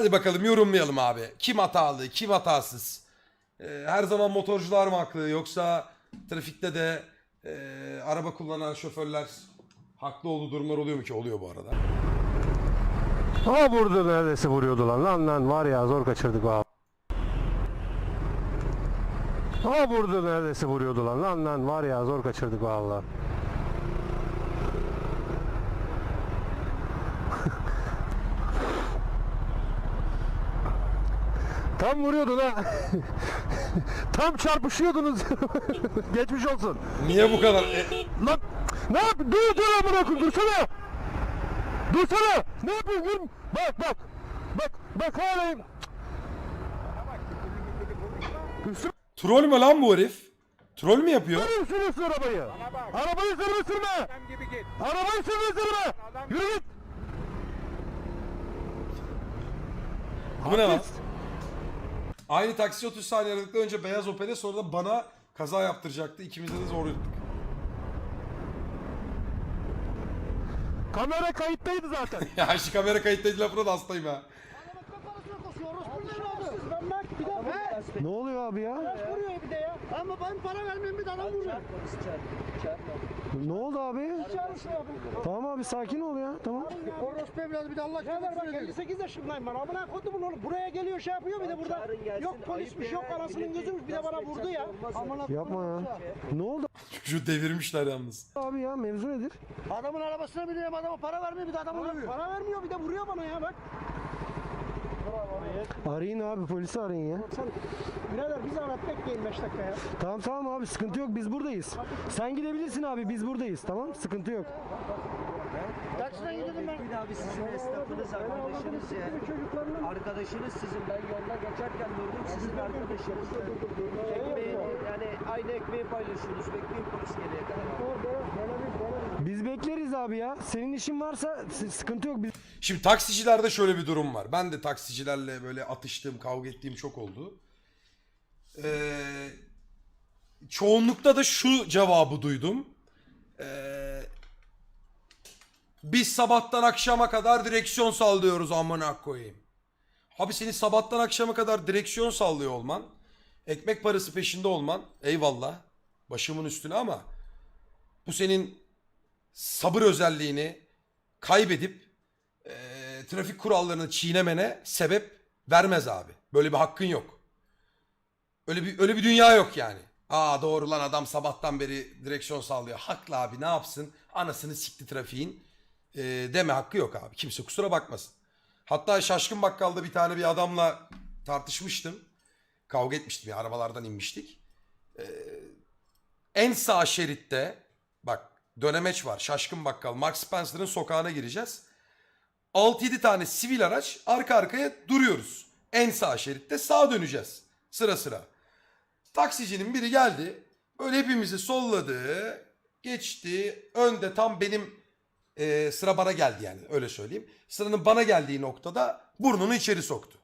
Hadi bakalım yorumlayalım abi. Kim hatalı, kim hatasız? Ee, her zaman motorcular mı haklı yoksa trafikte de e, araba kullanan şoförler haklı olduğu durumlar oluyor mu ki? Oluyor bu arada. Ha vurdu neredeyse vuruyordu lan. Lan lan var ya zor kaçırdık valla. Ha vurdu neredeyse vuruyordu lan. Lan lan var ya zor kaçırdık valla. Tam vuruyordu ha. Tam çarpışıyordunuz. Geçmiş olsun. Niye bu kadar? E, Lan ne yap? Dur dur amına koyayım dursana. Dursana. Ne yapıyorsun? Vur. Bak bak. Bak bak hala. Üstüme troll mü lan bu herif? Troll mü yapıyor? sürüyorsun arabayı. Arabayı sürme sürme. Arabayı sürme sürme. Yürü git. Bu ne lan? Artist. Aynı taksi 30 saniye aralıkta önce beyaz Opel'e sonra da bana kaza yaptıracaktı. İkimiz de zor yuttuk. Kamera kayıttaydı zaten. ya şu kamera kayıttaydı lafına da hastayım ha. Ben bak bir de he. ne oluyor abi ya? Vuruyor bir de ya. Ama ben para vermem bir de adam vuruyor. Ne oldu abi? Tamam abi sakin ol ya. Tamam. Orospu evladı bir de Allah aşkına. bak 58 yaşındayım ben. Amına kodumun oğlum. Buraya geliyor şey yapıyor bir de burada. Yok polismiş yok anasının gözümüş bir de bana vurdu ya. Amına Yapma ya. Ne oldu Şu devirmişler yalnız. abi ya? Mevzu nedir? Adamın arabasına biniyorum adama para vermiyor bir de adam vuruyor. Para vermiyor bir de vuruyor bana ya bak. Arayın abi polisi arayın ya. Sen birader bir zahmet bekleyin 5 dakika ya. Tamam tamam abi sıkıntı yok biz buradayız. Sen gidebilirsin abi biz buradayız tamam sıkıntı yok. Taksiden gidelim ben. Bir abi sizin esnafınız, arkadaşınız ya. Arkadaşınız sizin. Ben yolda geçerken gördüm sizin arkadaşınız. Ekmeği, yani aynı ekmeği paylaşıyorsunuz. Bekleyin polis gelene kadar. Biz bekleriz abi ya. Senin işin varsa sıkıntı yok. Biz Şimdi taksicilerde şöyle bir durum var. Ben de taksicilerle böyle atıştığım, kavga ettiğim çok oldu. Ee, çoğunlukta da şu cevabı duydum. Ee, biz sabahtan akşama kadar direksiyon sallıyoruz amına koyayım. Abi senin sabahtan akşama kadar direksiyon sallıyor olman, ekmek parası peşinde olman eyvallah başımın üstüne ama bu senin sabır özelliğini kaybedip e, trafik kurallarını çiğnemene sebep vermez abi. Böyle bir hakkın yok. Öyle bir öyle bir dünya yok yani. Aa doğru lan adam sabahtan beri direksiyon sallıyor. Haklı abi ne yapsın? Anasını sikti trafiğin. E, deme hakkı yok abi. Kimse kusura bakmasın. Hatta Şaşkın Bakkal'da bir tane bir adamla tartışmıştım. Kavga etmiştim ya arabalardan inmiştik. E, en sağ şeritte bak dönemeç var. Şaşkın Bakkal. Mark Spencer'ın sokağına gireceğiz. 6-7 tane sivil araç arka arkaya duruyoruz. En sağ şeritte sağa döneceğiz. Sıra sıra. Taksicinin biri geldi. Böyle hepimizi solladı. Geçti. Önde tam benim e, sıra bana geldi yani öyle söyleyeyim. Sıranın bana geldiği noktada burnunu içeri soktu.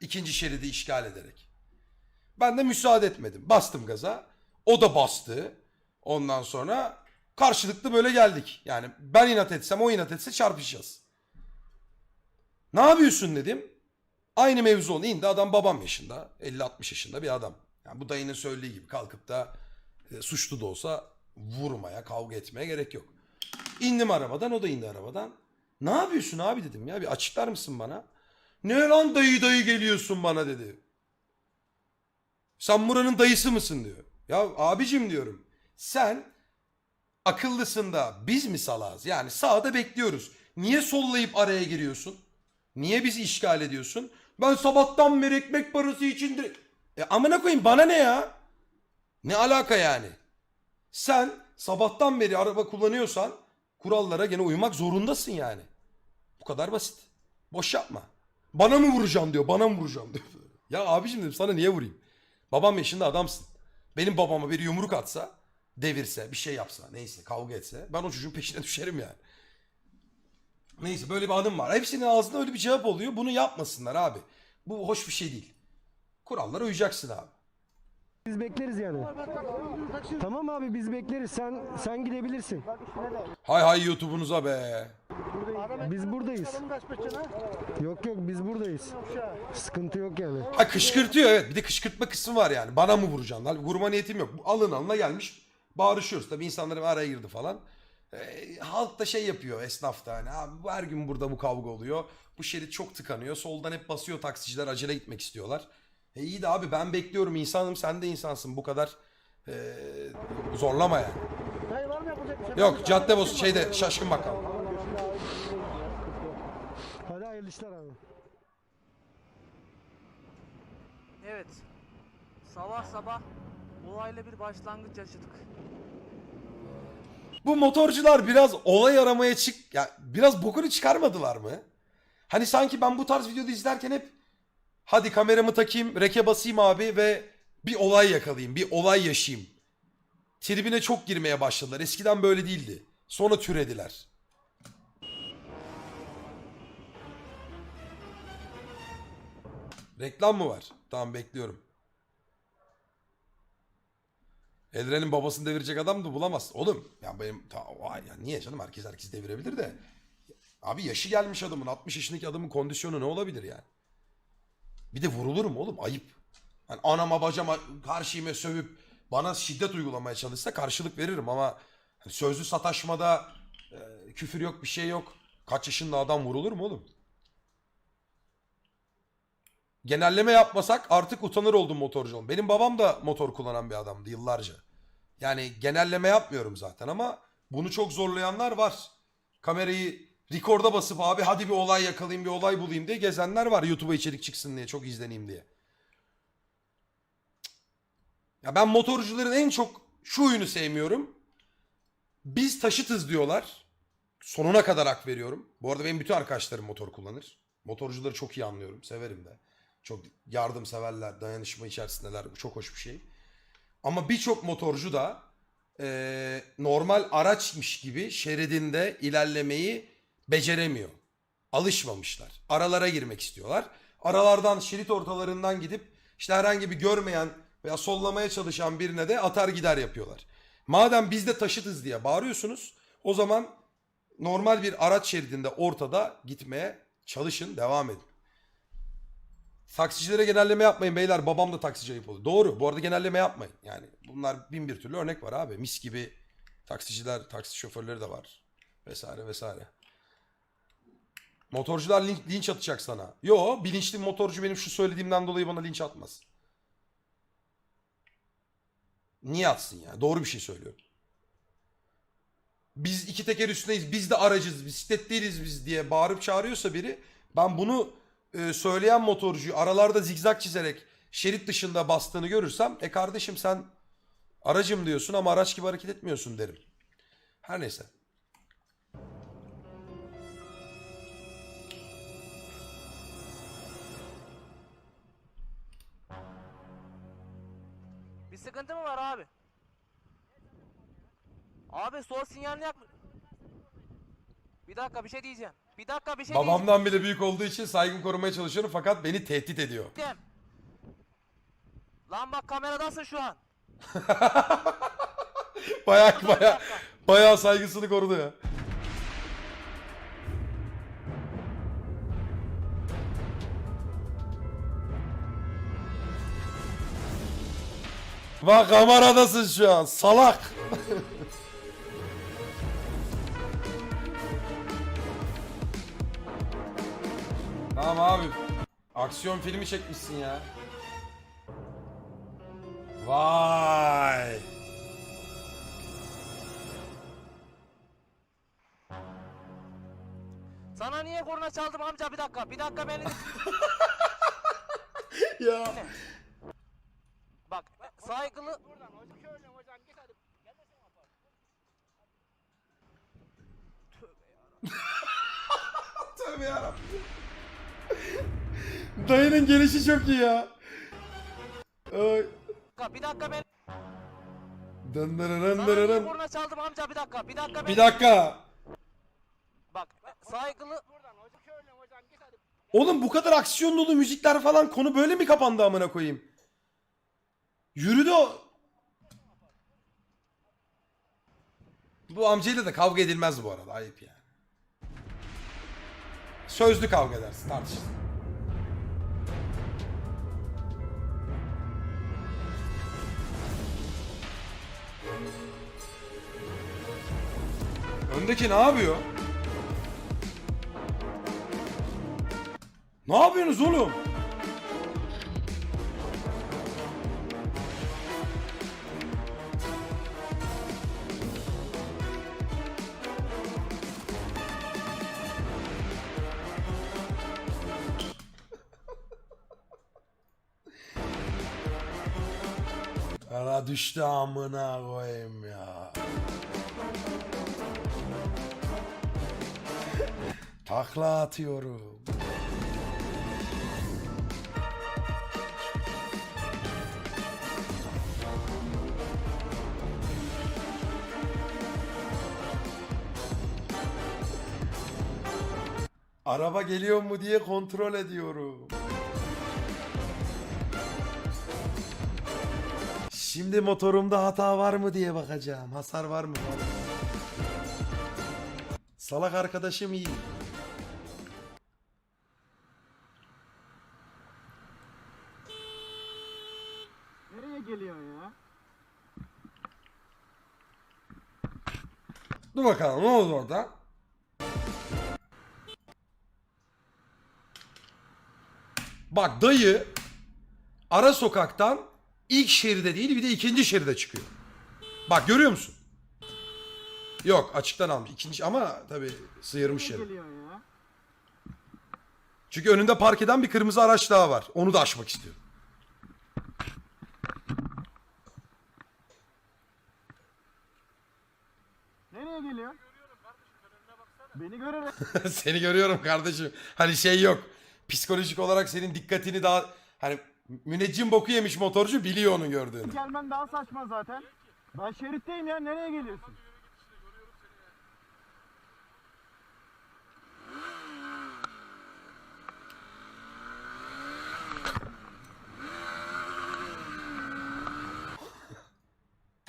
İkinci şeridi işgal ederek. Ben de müsaade etmedim. Bastım gaza. O da bastı. Ondan sonra karşılıklı böyle geldik. Yani ben inat etsem o inat etse çarpışacağız. Ne yapıyorsun dedim. Aynı mevzu oldu. İndi adam babam yaşında. 50-60 yaşında bir adam. Yani bu dayının söylediği gibi kalkıp da e, suçlu da olsa vurmaya, kavga etmeye gerek yok. İndim arabadan, o da indi arabadan. Ne yapıyorsun abi dedim ya bir açıklar mısın bana? Ne lan dayı dayı geliyorsun bana dedi. Sen buranın dayısı mısın diyor. Ya abicim diyorum. Sen akıllısın da biz mi salağız? Yani sağda bekliyoruz. Niye sollayıp araya giriyorsun? Niye bizi işgal ediyorsun? Ben sabahtan beri ekmek parası için direkt... E amına koyayım bana ne ya? Ne alaka yani? Sen sabahtan beri araba kullanıyorsan kurallara gene uymak zorundasın yani. Bu kadar basit. Boş yapma. Bana mı vuracaksın diyor. Bana mı vuracaksın diyor. ya abicim dedim sana niye vurayım? Babam yaşında adamsın. Benim babama bir yumruk atsa, devirse, bir şey yapsa, neyse kavga etse ben o çocuğun peşine düşerim yani. Neyse böyle bir anım var. Hepsinin ağzında öyle bir cevap oluyor. Bunu yapmasınlar abi. Bu hoş bir şey değil. Kurallara uyacaksın abi. biz bekleriz yani. Tamam abi biz bekleriz. Sen sen gidebilirsin. Hay hay YouTube'unuza be. Biz buradayız. Yok yok biz buradayız. Sıkıntı yok yani. Ha kışkırtıyor evet. Bir de kışkırtma kısmı var yani. Bana mı vuracaksın? Lan vurma niyetim yok. Alın alına gelmiş. Bağırışıyoruz. Tabii insanların araya girdi falan. Ee, halk da şey yapıyor esnaf da hani. Abi her gün burada bu kavga oluyor. Bu şerit çok tıkanıyor. Soldan hep basıyor taksiciler acele gitmek istiyorlar. E iyi de abi ben bekliyorum insanım sen de insansın. Bu kadar ee, zorlama yani. Dayı var mı yapacak bir şey? Yok cadde bozu şeyde şaşkın bakkal. Hadi hayırlı işler abi. Evet. Sabah sabah olayla bir başlangıç yaşadık. Bu motorcular biraz olay aramaya çık ya biraz bokunu çıkarmadılar mı? Hani sanki ben bu tarz videoda izlerken hep hadi kameramı takayım, reke basayım abi ve bir olay yakalayayım, bir olay yaşayayım. Tribine çok girmeye başladılar. Eskiden böyle değildi. Sonra türediler. Reklam mı var? Tamam bekliyorum. Elren'in babasını devirecek adam da bulamaz. Oğlum ya benim ta, vay ya niye canım herkes herkes devirebilir de. Abi yaşı gelmiş adamın 60 yaşındaki adamın kondisyonu ne olabilir yani? Bir de vurulur mu oğlum ayıp. Hani anama bacama karşıyıma sövüp bana şiddet uygulamaya çalışsa karşılık veririm ama sözlü sataşmada e, küfür yok bir şey yok. Kaç yaşında adam vurulur mu oğlum? Genelleme yapmasak artık utanır oldum motorcu olm. Benim babam da motor kullanan bir adamdı yıllarca. Yani genelleme yapmıyorum zaten ama bunu çok zorlayanlar var. Kamerayı rekorda basıp abi hadi bir olay yakalayayım bir olay bulayım diye gezenler var YouTube'a içerik çıksın diye çok izleneyim diye. Ya ben motorcuların en çok şu oyunu sevmiyorum. Biz taşıtız diyorlar. Sonuna kadar hak veriyorum. Bu arada benim bütün arkadaşlarım motor kullanır. Motorcuları çok iyi anlıyorum. Severim de. Çok yardımseverler, dayanışma içerisindeler. Bu çok hoş bir şey. Ama birçok motorcu da eee, normal araçmış gibi şeridinde ilerlemeyi beceremiyor. Alışmamışlar. Aralara girmek istiyorlar. Aralardan, şerit ortalarından gidip işte herhangi bir görmeyen veya sollamaya çalışan birine de atar gider yapıyorlar. Madem biz de taşıtız diye bağırıyorsunuz o zaman normal bir araç şeridinde ortada gitmeye çalışın, devam edin. Taksicilere genelleme yapmayın beyler. Babam da taksici ayıp oluyor. Doğru. Bu arada genelleme yapmayın. Yani bunlar bin bir türlü örnek var abi. Mis gibi taksiciler, taksi şoförleri de var. Vesaire vesaire. Motorcular linç, linç atacak sana. Yo bilinçli motorcu benim şu söylediğimden dolayı bana linç atmaz. Niye atsın ya? Doğru bir şey söylüyorum. Biz iki teker üstündeyiz. Biz de aracız. Bisiklet değiliz biz diye bağırıp çağırıyorsa biri ben bunu e, söyleyen motorcuyu aralarda zigzag çizerek şerit dışında bastığını görürsem e kardeşim sen aracım diyorsun ama araç gibi hareket etmiyorsun derim. Her neyse. Bir sıkıntı mı var abi? Abi sol sinyalini yak. Bir dakika bir şey diyeceğim. Bir dakika bir şey Babamdan bile büyük olduğu için saygımı korumaya çalışıyorum fakat beni tehdit ediyor. diyeceğim. Lan bak kameradasın şu an. Bayağı bayağı bayağı saygısını korudu ya. Bak kameradasın şu an salak. tamam abi. Aksiyon filmi çekmişsin ya. Vay. Sana niye korna çaldım amca bir dakika. Bir dakika beni ya. Bak saygılı Tövbe yarabbim. Dayının gelişi çok iyi ya. Ay. bir dakika beni Dın dırırın Sana niye dırırın. korna çaldım amca bir dakika. Bir dakika Bir beni dakika. Bak saygılı Oğlum bu kadar aksiyon dolu müzikler falan konu böyle mi kapandı amına koyayım? Yürüdü o. Bu amcayla da kavga edilmez bu arada ayıp yani. Sözlü kavga edersin tartışırsın. Öndeki ne yapıyor? Ne yapıyorsunuz oğlum? Kara düştü amına koyayım ya. Takla atıyorum. Araba geliyor mu diye kontrol ediyorum. Şimdi motorumda hata var mı diye bakacağım. Hasar var mı? Salak arkadaşım iyi. Nereye geliyor ya? Dur bakalım ne oldu orada? Bak dayı ara sokaktan ilk şeride değil bir de ikinci şeride çıkıyor. Bak görüyor musun? Yok açıktan almış. İkinci ama tabii sıyırmış yeri. Çünkü önünde park eden bir kırmızı araç daha var. Onu da aşmak istiyor. Nereye geliyor? Beni görerek Seni görüyorum kardeşim. Hani şey yok. Psikolojik olarak senin dikkatini daha hani müneccim boku yemiş motorcu biliyor onu gördüğünü. gelmen daha saçma zaten. Ben şeritteyim ya nereye geliyorsun?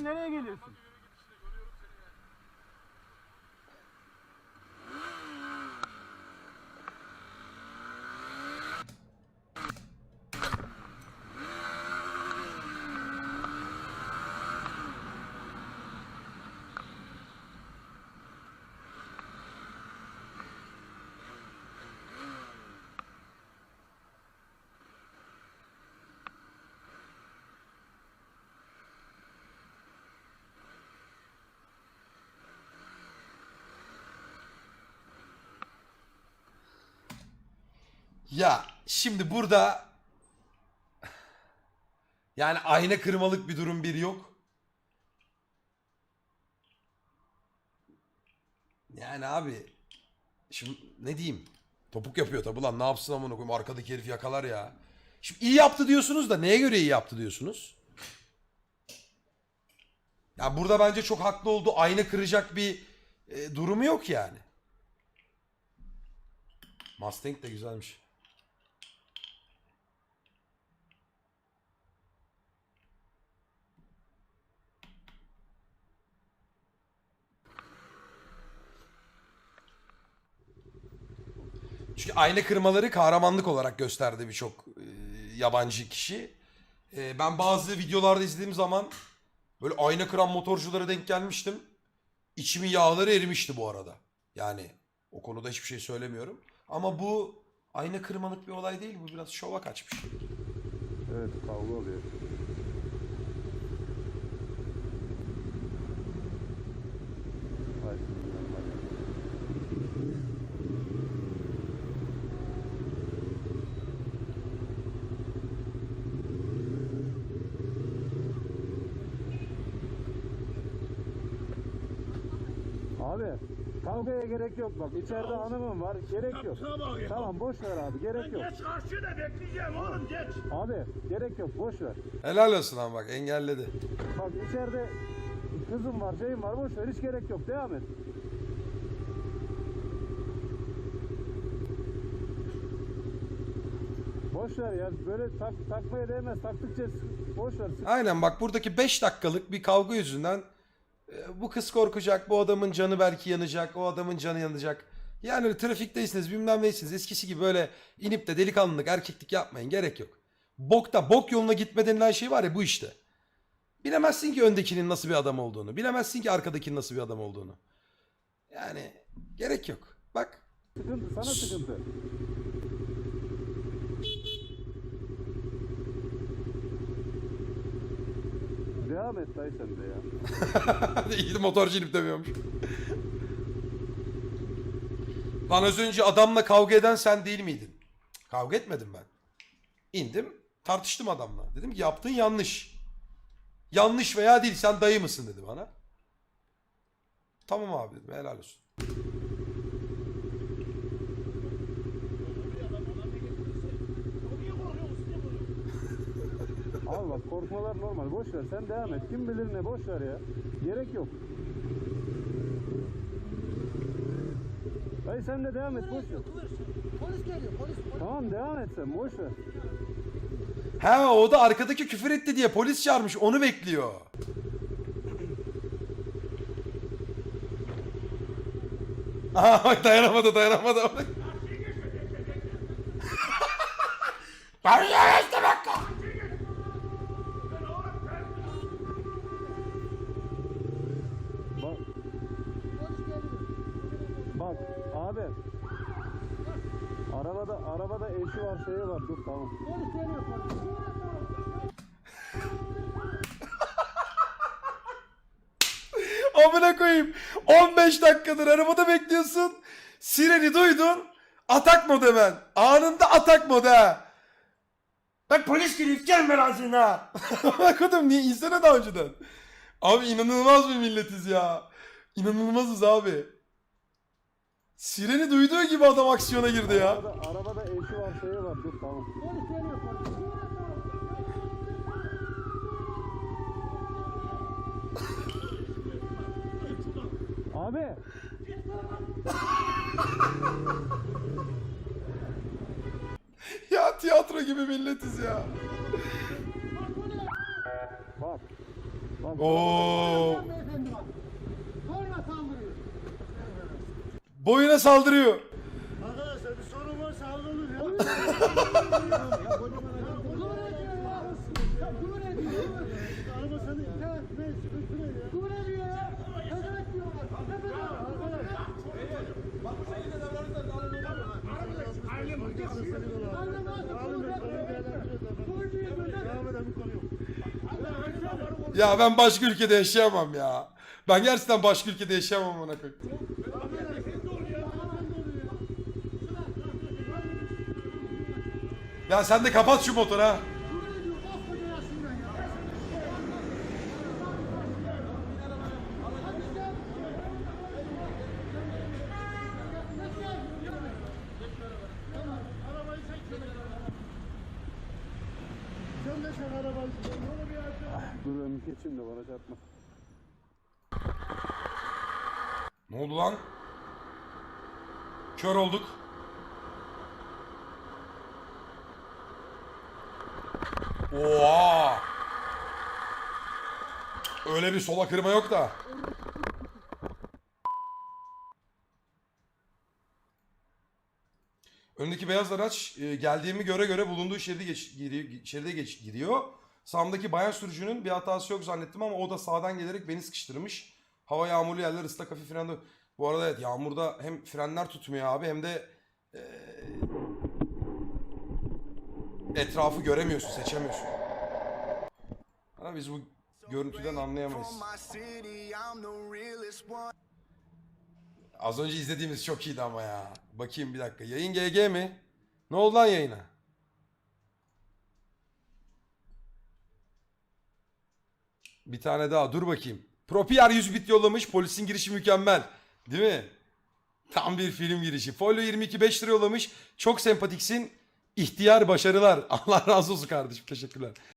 Nereye geliyorsun? Ya şimdi burada yani ayna kırmalık bir durum bir yok. Yani abi şimdi ne diyeyim? Topuk yapıyor tabi lan ne yapsın amına koyayım arkadaki herif yakalar ya. Şimdi iyi yaptı diyorsunuz da neye göre iyi yaptı diyorsunuz? Ya burada bence çok haklı oldu. Ayna kıracak bir e, durumu yok yani. Mustang de güzelmiş. Çünkü ayna kırmaları kahramanlık olarak gösterdi birçok e, yabancı kişi. E, ben bazı videolarda izlediğim zaman böyle ayna kıran motorculara denk gelmiştim. İçimin yağları erimişti bu arada. Yani o konuda hiçbir şey söylemiyorum. Ama bu ayna kırmalık bir olay değil. Bu biraz şova kaçmış. Evet kavga oluyor. Ay, sinirlendim. Abi kavgaya gerek yok bak içeride hanımım var gerek yok. Tamam boş ver abi gerek yok. Geç karşıda bekleyeceğim oğlum geç. Abi gerek yok boş ver. Helal olsun ama bak engelledi. Bak içeride kızım var şeyim var boş ver hiç gerek yok devam et. Boş ver ya böyle tak, takmaya değmez taktıkça s- boş ver. Aynen bak buradaki 5 dakikalık bir kavga yüzünden bu kız korkacak, bu adamın canı belki yanacak, o adamın canı yanacak. Yani trafikteysiniz bilmem neysiniz. Eskisi gibi böyle inip de delikanlılık erkeklik yapmayın. Gerek yok. Bokta bok yoluna gitme denilen şey var ya bu işte. Bilemezsin ki öndekinin nasıl bir adam olduğunu. Bilemezsin ki arkadakinin nasıl bir adam olduğunu. Yani gerek yok. Bak Sıkıntı sana sıkıntı. Devam et dayı sen de ya. İyi motorcu inip demiyormuş. Lan az önce adamla kavga eden sen değil miydin? Kavga etmedim ben. İndim tartıştım adamla. Dedim ki yaptığın yanlış. Yanlış veya değil sen dayı mısın dedi bana. Tamam abi dedim helal olsun. Abi bak korkmalar normal. Boş ver. Sen devam et. Kim bilir ne boş ver ya. Gerek yok. Dayı sen de devam et. Boş ver. Polis geliyor polis. Tamam devam et sen. Boş ver. He o da arkadaki küfür etti diye polis çağırmış onu bekliyor. Aha dayanamadı dayanamadı. Ben Arabada eşi var şeyi var. Dur tamam. Amına koyayım. 15 dakikadır arabada bekliyorsun. Sireni duydun. Atak modu hemen. Anında atak modu ha. Bak polis geliyor gelme ağzına. Bak oğlum niye insene daha önceden. Abi inanılmaz bir milletiz ya. İnanılmazız abi. Sireni duyduğu gibi adam aksiyona girdi ya. Arabada, arabada eşi var şeyi var. Dur tamam. Polis geliyor polis. Abi. Ya tiyatro gibi milletiz ya. Bak. Bak. Oo. Sonra saldırıyor. Boyuna saldırıyor. Arkadaşlar bir sorun varsa hallolur ya. Ya. Ben başka ülkede yaşayamam ya. Ben gerçekten başka ülkede yaşayamam amına koyayım. Ya sen de kapat şu motoru ha. Dur ben geçeyim de bana çarpma. Ne oldu lan? Kör olduk. Oha! Öyle bir sola kırma yok da. Öndeki beyaz araç e, geldiğimi göre göre bulunduğu şeride geç, giriyor, şeride geç, giriyor. Sağımdaki bayan sürücünün bir hatası yok zannettim ama o da sağdan gelerek beni sıkıştırmış. Hava yağmurlu yerler ıslak hafif frende. Bu arada evet yağmurda hem frenler tutmuyor abi hem de e, etrafı göremiyorsun, seçemiyorsun. Ha, biz bu görüntüden anlayamayız. Az önce izlediğimiz çok iyiydi ama ya. Bakayım bir dakika. Yayın GG mi? Ne oldu lan yayına? Bir tane daha dur bakayım. Propier 100 bit yollamış. Polisin girişi mükemmel. Değil mi? Tam bir film girişi. Folio 22 5 lira yollamış. Çok sempatiksin. İhtiyar başarılar. Allah razı olsun kardeşim. Teşekkürler.